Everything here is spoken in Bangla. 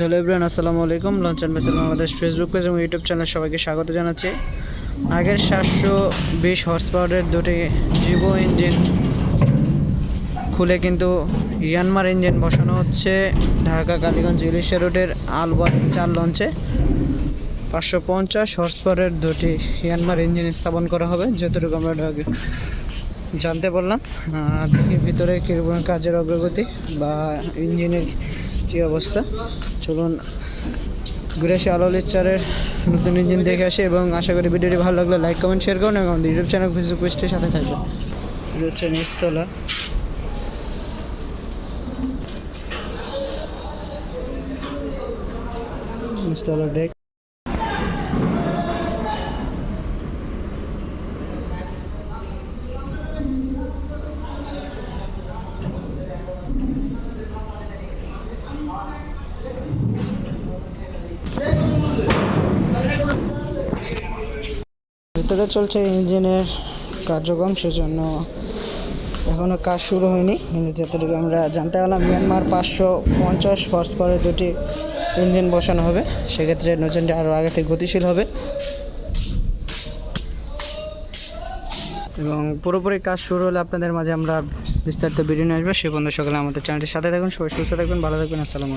হ্যালো ইব্রাহিম আসসালামু আলাইকুম। লঞ্চ অ্যান্ড মেসেল বাংলাদেশ ফেসবুক পেজ এবং ইউটিউব চ্যানেল সবাইকে স্বাগত জানাচ্ছি। আগের সাতশো বিশ হর্স পাওয়ারের দুটি জিবো ইঞ্জিন খুলে কিন্তু ইয়ানমার ইঞ্জিন বসানো হচ্ছে। ঢাকা, কালীগঞ্জ, ইলিশা রোডের আলবার চার লঞ্চে পাঁচশো পঞ্চাশ হর্স পাওয়ারের দুটি ইয়ানমার ইঞ্জিন স্থাপন করা হবে। যতটুকু আমরা জানতে পারলাম ভিতরে কীরকম কাজের অগ্রগতি বা ইঞ্জিনের কী অবস্থা। চলুন ঘুরে এসে আলো চারের নতুন ইঞ্জিন দেখে আসি এবং আশা করি ভিডিওটি ভালো লাগলে লাইক কমেন্ট শেয়ার করুন এবং আমাদের ইউটিউব চ্যানেল ফেসবুক পেজটির সাথে থাকবেন। এটা হচ্ছে নিচতলা। ডেক ভিতরে চলছে ইঞ্জিনের কার্যক্রম, সেজন্য এখনও কাজ শুরু হয়নি। কিন্তু যতটুকু আমরা জানতে পারলাম, মিয়ানমার পাঁচশো পঞ্চাশ হর্স পরে দুটি ইঞ্জিন বসানো হবে। সেক্ষেত্রে নতুনটি আরও আগে থেকে গতিশীল হবে। এবং পুরোপুরি কাজ শুরু হলে আপনাদের মাঝে আমরা বিস্তারিত ভিডিও নিয়ে আসব। সে পর্যন্ত সকালে আমাদের চ্যানেলটির সাথে থাকুন, সবাই সুস্থ থাকবেন ভালো থাকবেন আসসালামু